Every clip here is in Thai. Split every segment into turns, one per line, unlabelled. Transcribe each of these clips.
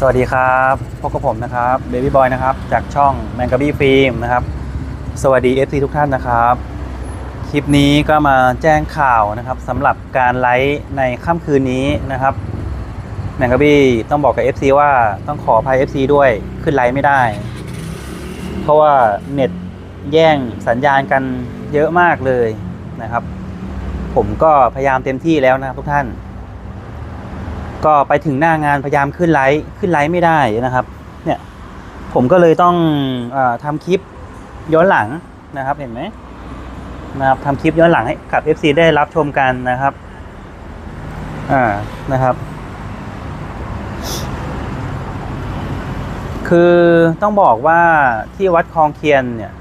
สวัสดีครับพบกับผมนะครับเบบี้บอยนะครับจากช่องแมงกะบี้ฟิล์มนะครับ สวัสดี FC ทุกท่านนะครับ คลิปนี้ก็มาแจ้งข่าวนะครับสำหรับการไลฟ์ในค่ำคืนนี้นะครับแมงกะบี้ต้องบอกกับ FC ว่าต้องขออภัย FC ด้วยขึ้นไลฟ์ไม่ได้ เพราะว่าเน็ตแย่งสัญญาณกันเยอะมากเลยนะครับ ผมก็พยายามเต็มที่แล้วนะครับทุกท่าน ก็ไปถึงหน้างานพยายามขึ้นไลฟ์ขึ้นไลฟ์ไม่ได้นะครับ เนี่ยผมก็เลยต้องอาทำคลิปย้อนหลังนะครับเห็นไหมนะครับทำคลิปย้อนหลังให้กับ FC ได้รับชมกันนะครับ อ่านะครับ คือต้องบอกว่าที่วัดคลองเคียนเนี่ย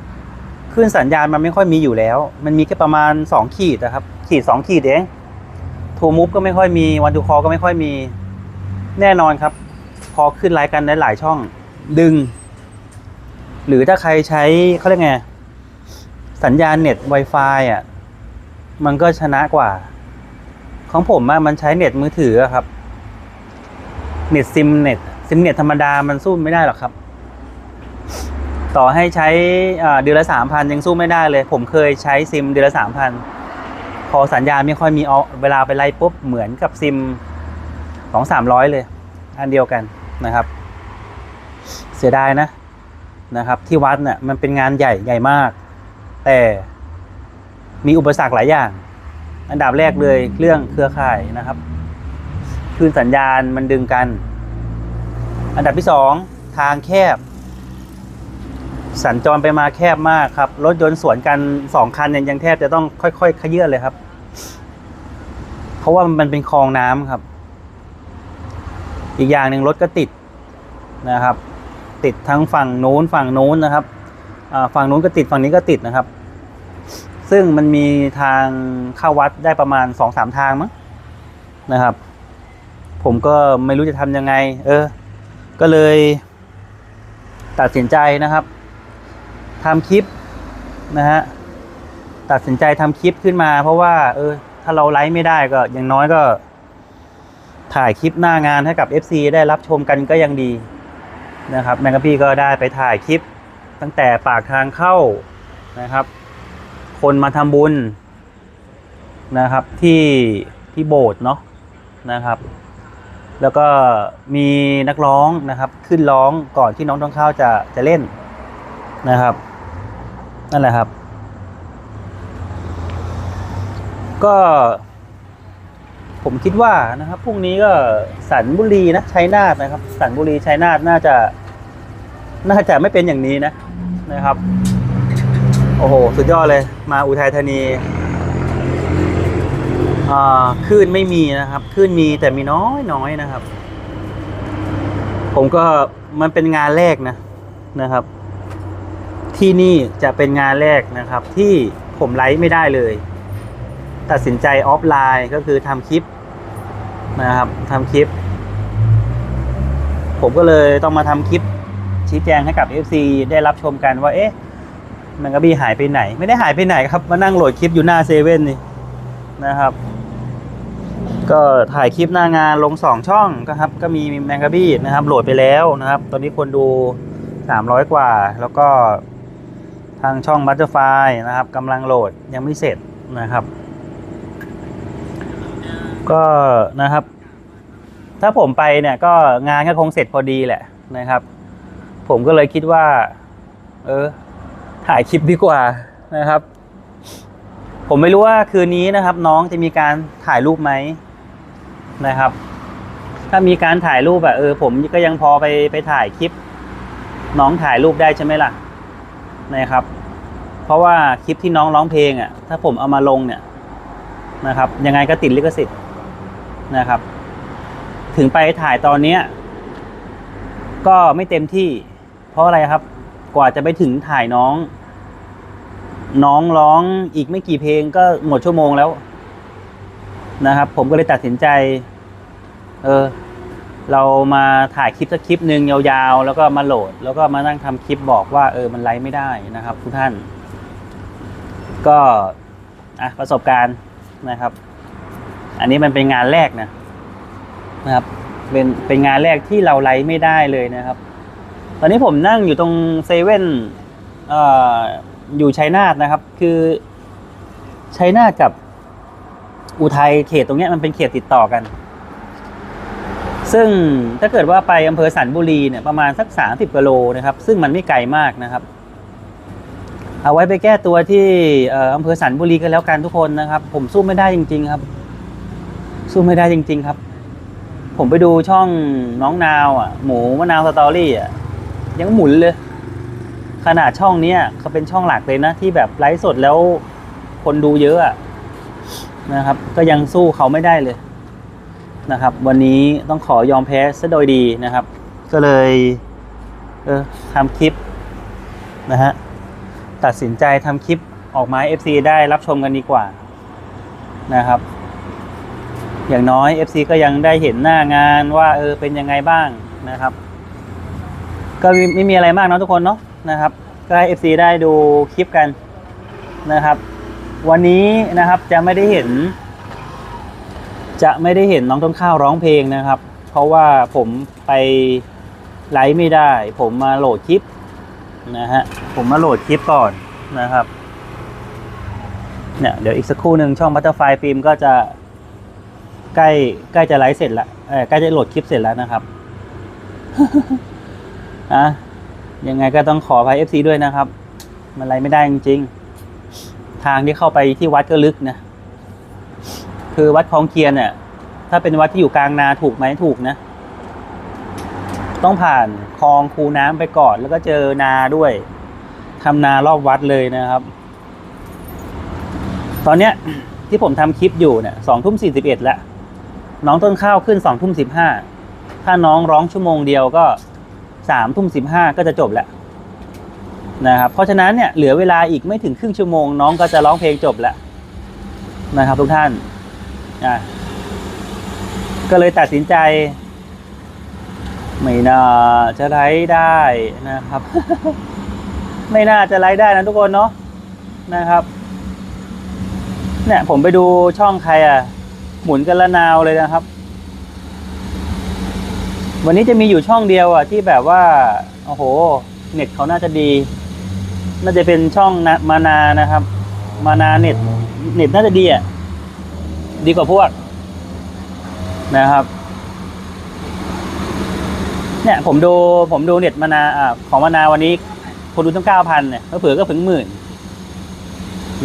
ขึ้นสัญญาณมันไม่ค่อยมีอยู่แล้ว มันมีแค่ประมาณสองขีดนะครับ ขีดสองขีดเอง ทูมูฟก็ไม่ค่อยมีวันดูคอก็ไม่ค่อยมีแน่นอนครับ พอขึ้นไลฟ์กันหลายช่องดึง หรือถ้าใครใช้เขาเรียกไง สัญญาณเน็ต Wi-Fi อะมันก็ชนะกว่า ของผมอะมันใช้เน็ตมือถือครับ เน็ตซิมเน็ตซิมเน็ตธรรมดามันสู้ไม่ได้หรอกครับ ต่อให้ใช้เดือนละสามพันยังสู้ไม่ได้เลย ผมเคยใช้ซิมเดือนละสามพัน อสัญญาณไม่ค่อยมีเอาเวลาไปไล่ปุ๊บเหมือนกับซิมสองสามร้อยเลย อันเดียวกันนะครับ เสียดายนะนะครับ ที่วัดเนี่ยมันเป็นงานใหญ่ใหญ่มาก แต่มีอุปสรรคหลายอย่าง อันดับแรกเลยเรื่องเครือข่ายนะครับคลื่นสัญญาณมันดึงกัน อันดับที่สองทางแคบ สัญจรไปมาแคบมากครับ รถยนต์สวนกันสองคันเนี่ยยังแทบจะต้องค่อย ๆ ขยื่นเลยครับ ราะว่ามันเป็นคลองน้ำครับ อีกอย่างหนึ่งรถก็ติดนะครับ ติดทั้งฝั่งนู้นฝั่งนู้นนะครับฝั่งนู้นก็ติดฝั่งนี้ก็ติดนะครับ ซึ่งมันมีทางเข้าวัดได้ประมาณสองสามทางมั้งนะครับ ผมก็ไม่รู้จะทำยังไง เออ ก็เลยตัดสินใจนะครับทำคลิปนะฮะตัดสินใจทำคลิปขึ้นมา เพราะว่า เออ ถ้าเราไลฟ์ไม่ได้ก็อย่างน้อยก็ ถ่ายคลิปหน้างานให้กับ FC ได้รับชมกันก็ยังดีนะครับแมงกะพี่ก็ได้ไปถ่ายคลิปตั้งแต่ปากทางเข้านะครับ คนมาทำบุญนะครับที่ที่โบสถ์เนาะนะครับ แล้วก็มีนักร้องนะครับ ขึ้นร้องก่อนที่น้องต้องข้าวจะจะเล่นนะครับ นั่นแหละครับ ก็ผมคิดว่านะครับพรุ่งนี้ก็สันบุรีนะชัยนาทนะครับ สันบุรีชัยนาทน่าจะ น่าจะไม่เป็นอย่างนี้นะนะครับ โอ้โห สุดยอดเลย มาอุทัยธานีอ่าคลื่นไม่มีนะครับคลื่นมีแต่มีน้อยน้อยนะครับ ผมก็มันเป็นงานแรกนะนะครับ ที่นี่จะเป็นงานแรกนะครับ ที่ผมไลฟ์ไม่ได้เลย ตัดสินใจออฟไลน์ก็คือทำคลิปนะครับทำคลิป ผมก็เลยต้องมาทำคลิปชี้แจงให้กับ FC ได้รับชมกันว่าเอ๊ะแมันกระบี้หายไปไหน ไม่ได้หายไปไหนครับ มานั่งโหลดคลิปอยู่หน้าเซเว่นนี่นะครับ ก็ถ่ายคลิปหน้างานลงสองช่องก็ครับ ก็มีแมงกะบี้นะครับ โหลดไปแล้วนะครับ ตอนนี้คนดูสามร้อยกว่า แล้วก็ทางช่องบัตเตอร์ไฟนะครับกำลังโหลดยังไม่เสร็จนะครับ ก็นะครับ ถ้าผมไปเนี่ยก็งานก็คงเสร็จพอดีแหละนะครับ ผมก็เลยคิดว่า เออ ถ่ายคลิปดีกว่านะครับ ผมไม่รู้ว่าคืนนี้นะครับ น้องจะมีการถ่ายรูปไหมนะครับ ถ้ามีการถ่ายรูปอะเออ ผมก็ยังพอไปไปถ่ายคลิป น้องถ่ายรูปได้ใช่ไหมล่ะนะครับ เพราะว่าคลิปที่น้องร้องเพลงอะถ้าผมเอามาลงเนี่ยนะครับ ยังไงก็ติดลิขสิทธิ์ นะครับ ถึงไปถ่ายตอนเนี้ย ก็ไม่เต็มที่ เพราะอะไรครับ กว่าจะไปถึงถ่ายน้อง น้องร้องอีกไม่กี่เพลงก็หมดชั่วโมงแล้วนะครับ ผมก็เลยตัดสินใจ เออ เรามาถ่ายคลิปสักคลิปหนึ่งยาวๆ แล้วก็มาโหลด แล้วก็มานั่งทำคลิปบอกว่า เออมันไลฟ์ไม่ได้นะครับทุกท่าน ก็อะประสบการณ์นะครับ อันนี้มันเป็นงานแรกนะนะครับ เป็นเป็นงานแรกที่เราไลฟ์ไม่ได้เลยนะครับ ตอนนี้ผมนั่งอยู่ตรงเซเว่นอยู่ชัยนาทนะครับ คือชัยนาทกับอุทัยเขตตรงนี้มันเป็นเขตติดต่อกัน ซึ่งถ้าเกิดว่าไปอำเภอสันบุรีเนี่ยประมาณสักสามสิบกิโลนะครับ ซึ่งมันไม่ไกลมากนะครับ เอาไว้ไปแก้ตัวที่อำเภอสันบุรีกันแล้วกันทุกคนนะครับ ผมสู้ไม่ได้จริง ๆ ครับ สู้ไม่ได้จริง ๆ ครับ ผมไปดูช่องน้องนาวอะ หมูมะนาวสตอรี่อะ ยังหมุนเลย ขนาดช่องเนี้ยเขาเป็นช่องหลักเลยนะ ที่แบบไลฟ์สดแล้วคนดูเยอะอะนะครับ ก็ยังสู้เขาไม่ได้เลยนะครับ วันนี้ต้องขอยอมแพ้ซะโดยดีนะครับ ก็เลย เออทำคลิปนะฮะตัดสินใจทำคลิปออกมา FC ได้รับชมกันดีกว่านะครับ อย่างน้อย FC ก็ยังได้เห็นหน้างานว่าเออเป็นยังไงบ้างนะครับ ก็ไม่มีอะไรมากเนาะทุกคนเนาะนะครับ ก็ให้ FC ได้ดูคลิปกันนะครับ วันนี้นะครับจะไม่ได้เห็น จะไม่ได้เห็นน้องต้นข้าวร้องเพลงนะครับ เพราะว่าผมไปไลฟ์ไม่ได้ ผมมาโหลดคลิปนะฮะผมมาโหลดคลิปก่อนนะครับเนี่ยเดี๋ยวอีกสักครู่หนึ่งช่อง Butterfly Film ก็จะ ใกล้ใกล้จะไลฟ์เสร็จแล้วเออใกล้จะโหลดคลิปเสร็จแล้วนะครับอะยังไงก็ต้องขออภัย FC ด้วยนะครับ มันไลฟ์ไม่ได้จริงๆ ทางที่เข้าไปที่วัดก็ลึกนะ คือวัดคลองเคียนเนี่ยถ้าเป็นวัดที่อยู่กลางนาถูกไหมถูกนะ ต้องผ่านคลองคูน้ำไปก่อนแล้วก็เจอนาด้วยทำนารอบวัดเลยนะครับ ตอนเนี้ยที่ผมทำคลิปอยู่เนี่ยสองทุ่มสี่สิบเอ็ดแล้ว น้องต้นข้าวขึ้นสองทุ่มสิบห้าถ้าน้องร้องชั่วโมงเดียวก็สามทุ่มสิบห้าก็จะจบแล้วนะครับเพราะฉะนั้นเนี่ยเหลือเวลาอีกไม่ถึงครึ่งชั่วโมง น้องก็จะร้องเพลงจบแล้วนะครับทุกท่านอะก็เลยตัดสินใจ ไม่น่าจะไลฟ์ได้นะครับ ไม่น่าจะไลฟ์ได้นะทุกคนเนาะนะครับ เนี่ยผมไปดูช่องใครอะ หมุนกันละนาวเลยนะครับ วันนี้จะมีอยู่ช่องเดียวอะ ที่แบบว่า โอ้โห เน็ตเขาน่าจะดี น่าจะเป็นช่องนะมานานะครับ มานาเน็ต เน็ตน่าจะดีอะ ดีกว่าพวก นะครับ เนี่ยผมดูผมดูเน็ตมานาอ่าของมานาวันนี้คนดูตั้งเก้าพันเนี่ยเผื่อก็ถึงหมื่น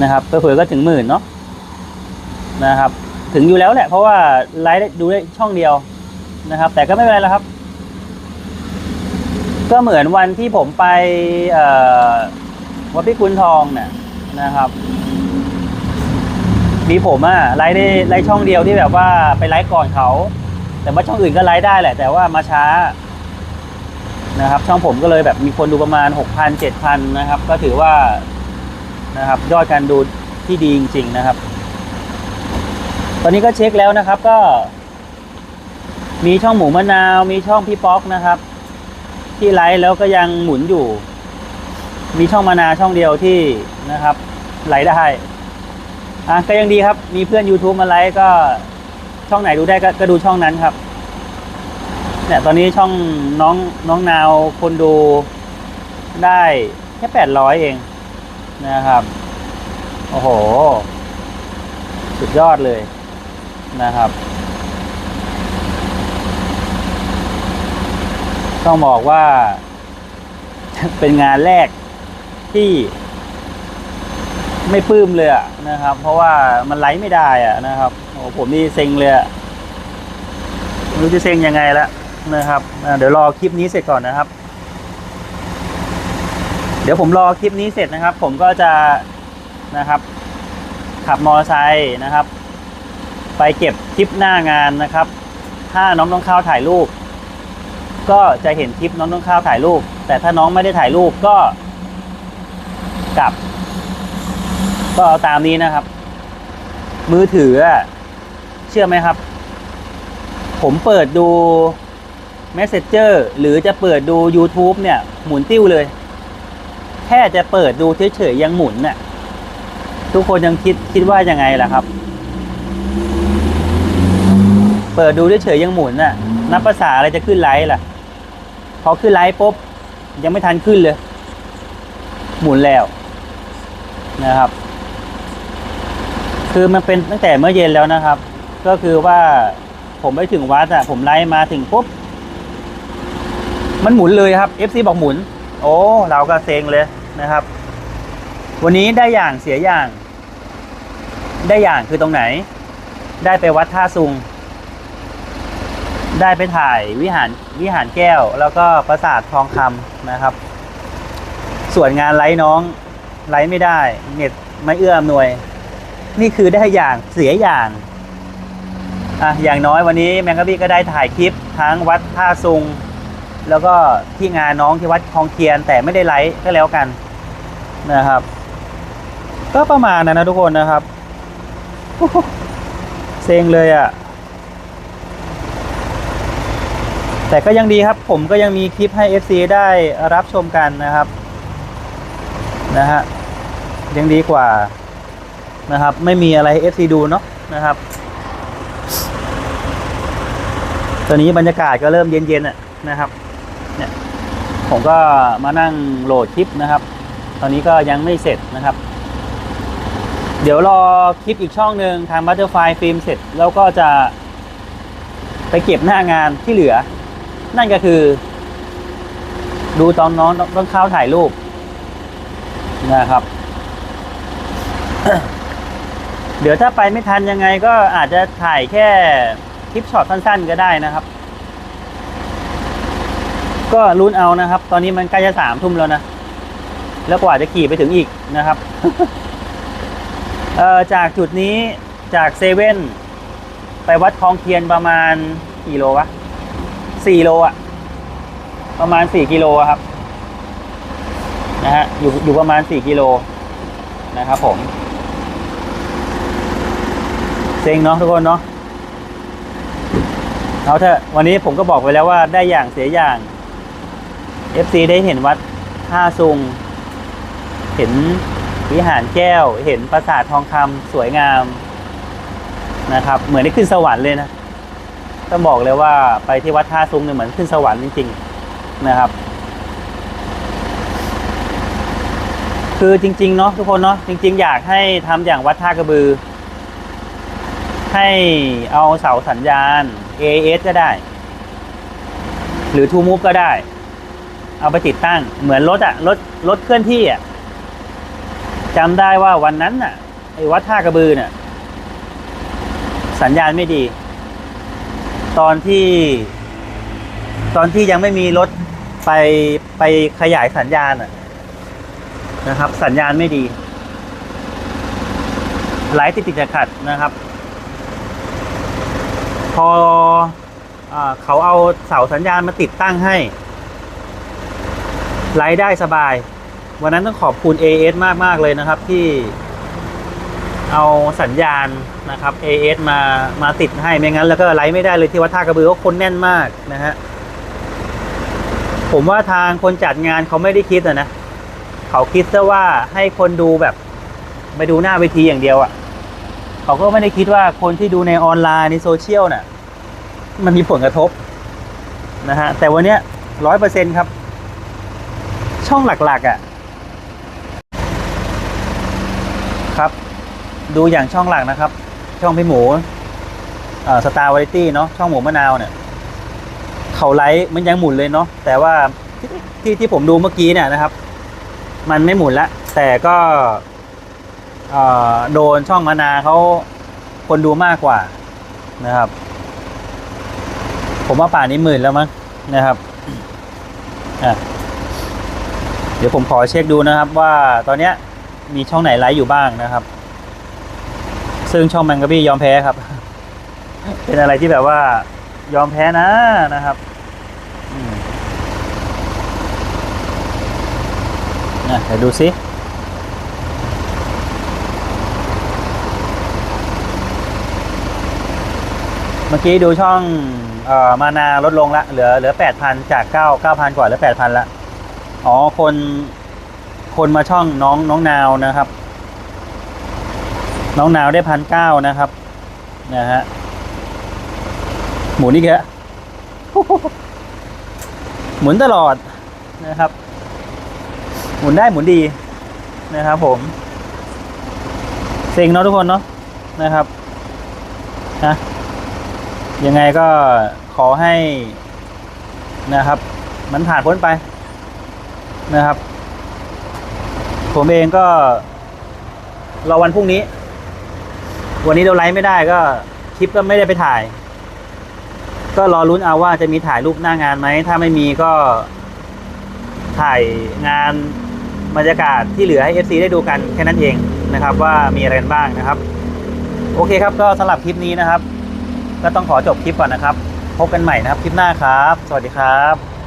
นะครับเผื่อก็ถึงหมื่นเนาะนะครับ ถึงอยู่แล้วแหละ เพราะว่าไลฟ์ดูได้ช่องเดียวนะครับ แต่ก็ไม่เป็นไรแล้วครับ ก็เหมือนวันที่ผมไปวัดพิกุลทองเนี่ยนะครับ มีผมอะไลฟ์ได้ไลฟ์ช่องเดียวที่แบบว่าไปไลฟ์ก่อนเขา แต่ว่าช่องอื่นก็ไลฟ์ได้แหละ แต่ว่ามาช้านะครับ ช่องผมก็เลยแบบมีคนดูประมาณหกพันเจ็ดพันนะครับ ก็ถือว่านะครับ ยอดการดูที่ดีจริง ๆ นะครับ ตอนนี้ก็เช็คแล้วนะครับก็ มีช่องหมูมะนาว มีช่องพี่ป๊อกนะครับ ที่ไลฟ์แล้วก็ยังหมุนอยู่ มีช่องมะนาวช่องเดียวที่นะครับไลฟ์ได้อะก็ยังดีครับ มีเพื่อน YouTube มาไลฟ์ก็ช่องไหนดูได้ก็ก็ดูช่องนั้นครับเนี่ยตอนนี้ช่องน้องน้องนาวคนดูได้แค่แปดร้อยเองนะครับ โอ้โห สุดยอดเลย นะครับ ต้องบอกว่า เป็นงานแรกที่ไม่ปลื้มเลยอนะครับ เพราะว่ามันไหลไม่ได้อะนะครับโอ้ผมนี่เซ็งเลยอะไม่รู้จะเซ็งยังไงแล้วนะครับเดี๋ยวรอคลิปนี้เสร็จก่อนนะครับ เดี๋ยวผมรอคลิปนี้เสร็จนะครับ ผมก็จะนะครับ ขับมอเตอร์ไซค์นะครับ ไปเก็บคลิปหน้างานนะครับ ถ้าน้องต้องเข้าวถ่ายรูป ก็จะเห็นคลิปน้องต้องข้าวถ่ายรูป แต่ถ้าน้องไม่ได้ถ่ายรูปก็กลับ ก็เอาตามนี้นะครับ มือถือเชื่อไหมครับ ผมเปิดดู Messenger หรือจะเปิดดู YouTube เนี่ย หมุนติ้วเลย แค่จะเปิดดูเฉยๆยังหมุนน่ะทุกคนยังคิดคิดว่ายังไงล่ะครับ เปิดดูเฉยๆยังหมุนน่ะ นับภาษาอะไรจะขึ้นไลท์ล่ะ พอขึ้นไลท์ปุ๊บยังไม่ทันขึ้นเลย หมุนแล้วนะครับ คือมันเป็นตั้งแต่เมื่อเย็นแล้วนะครับ ก็คือว่าผมไปถึงวัดอะผมไลท์มาถึงปุ๊บมันหมุนเลยครับ FC บอกหมุน โอ้เราก็เซ็งเลยนะครับ วันนี้ได้อย่างเสียอย่าง ได้อย่างคือตรงไหน ได้ไปวัดท่าซุง ได้ไปถ่ายวิหารวิหารแก้ว แล้วก็ปราสาททองคำนะครับ ส่วนงานไลฟ์น้องไลฟ์ไม่ได้ เน็ตไม่เอื้ออำนวย นี่คือได้อย่างเสียอย่างอะอย่างน้อยวันนี้แมงกะบี้ก็ได้ถ่ายคลิปทั้งวัดท่าซุง แล้วก็ที่งานน้องที่วัดคลองเคียน แต่ไม่ได้ไลฟ์ก็แล้วกันนะครับ ก็ประมาณนั้นนะทุกคนนะครับเซ็งเลยอะ่ะ แต่ก็ยังดีครับ ผมก็ยังมีคลิปให้ FC ได้รับชมกันนะครับนะฮะยังดีกว่านะครับ ไม่มีอะไรให้ FC ดูเนาะนะครับ ตอนนี้บรรยากาศก็เริ่มเย็นๆอะนะครับเนี่ยผมก็มานั่งโหลดคลิปนะครับ ตอนนี้ก็ยังไม่เสร็จนะครับ เดี๋ยวรอคลิปอีกช่องหนึ่งทำบัตเตอร์ไฟฟิล์มเสร็จ แล้วก็จะไปเก็บหน้างานที่เหลือ นั่นก็คือ ดูตอนน้องต้องเข้าถ่ายรูปนะครับ เดี๋ยวถ้าไปไม่ทันยังไงก็อาจจะถ่ายแค่คลิปช็อตสั้น ๆ ก็ได้นะครับ ก็ลุ้นเอานะครับ ตอนนี้มันใกล้จะสามทุ่มแล้วนะ แล้วกว่าจะขี่ไปถึงอีกนะครับเอ่อจากจุดนี้จากเซเว่นไปวัดคลองเทียนประมาณกี่โลวะ สี่โลอะประมาณสี่กิโลครับนะฮะอยู่อยู่ประมาณสี่กิโลนะครับผมเซ็งเนาะทุกคนเนาะเอาเถอะวันนี้ผมก็บอกไปแล้วว่าได้อย่างเสียอย่าง FC ได้เห็นวัดท่าซุง เห็นวิหารแก้ว เห็นปราสาททองคำสวยงามนะครับ เหมือนได้ขึ้นสวรรค์เลยนะ ต้องบอกเลยว่าไปที่วัดท่าซุ้งเนี่ยเหมือนขึ้นสวรรค์จริงๆนะครับ คือจริง ๆ เนาะทุกคนเนาะจริง ๆ อยากให้ทำอย่างวัดท่ากระบือ ให้เอาเสาสัญญาณ AS ก็ได้ หรือ True Move ก็ได้ เอาไปติดตั้งเหมือนรถอะรถรถเคลื่อนที่อะจำได้ว่าวันนั้นน่ะไอ้วัดท่ากระบือเนี่ยสัญญาณไม่ดี ตอนที่ ตอนที่ยังไม่มีรถไปไปขยายสัญญาณอะนะครับ สัญญาณไม่ดีไลท์ติดติดขัดนะครับ พออเขาเอาเสาสัญญาณมาติดตั้งให้ไลได้สบาย วันนั้นต้องขอบคุณ AS มากมากๆเลยนะครับที่ เอาสัญญาณนะครับ AS มามาติดให้ไม่งั้น แล้วก็ไลฟ์ไม่ได้เลยที่วัดท่ากระบือก็คนแน่นมากนะฮะผมว่าทางคนจัดงานเขาไม่ได้คิดอะนะ เขาคิดซะว่าให้คนดูแบบไปดูหน้าเวทีอย่างเดียวอะเขาก็ไม่ได้คิดว่าคนที่ดูในออนไลน์ในโซเชียลน่ะ มันมีผลกระทบนะฮะ แต่วันเนี้ยร้อยเปอร์เซ็นครับ ช่องหลักๆอะ่ะ ครับ ดูอย่างช่องหลักนะครับ ช่องพี่หมูสตาร์วาไรตี้เนาะช่องหมูมะนาวเนี่ยเขาไลฟ์มันยังหมุนเลยเนาะแต่ว่าที่ที่ผมดูเมื่อกี้เนี่ยนะครับ มันไม่หมุนละแต่ก็โดนช่องมานาเขาคนดูมากกว่านะครับ ผมว่าป่านนี้หมื่นแล้วมั้งนะครับเดี๋ยวผมขอเช็คดูนะครับว่าตอนเนี้ยมีช่องไหนไลฟ์อยู่บ้างนะครับ ซึ่งช่องแมงกะบี้ยอมแพ้ครับ เป็นอะไรที่แบบว่ายอมแพ้นะนะครับนะเดี๋ยวดูซิเมื่อกี้ดูช่องเอ่อมานาลดลงละเหลือเหลือแปดพันจากเก้าเก้าพันกว่าเหลือแปดพันละอ๋อคนคนมาช่องน้องน้องนาวนะครับ น้องนาวได้พันเก้านะครับนะฮะหมูนี่แค่หมุนตลอดนะครับ หมุนได้หมุนดีนะครับ ผมเซ็งเนาะทุกคนเนาะนะครับนะยังไงก็ขอให้นะครับ มันผ่านพ้นไปนะครับ ผมเองก็รอวันพรุ่งนี้ วันนี้เราไลฟ์ไม่ได้ก็คลิปก็ไม่ได้ไปถ่าย ก็รอลุ้นเอาว่าจะมีถ่ายรูปหน้างานไหม ถ้าไม่มีก็ถ่ายงานบรรยากาศที่เหลือให้ FC ได้ดูกันแค่นั้นเองนะครับ ว่ามีอะไรกันบ้างนะครับ โอเคครับก็สำหรับคลิปนี้นะครับ ก็ต้องขอจบคลิปก่อนนะครับ พบกันใหม่นะครับคลิปหน้าครับ สวัสดีครับ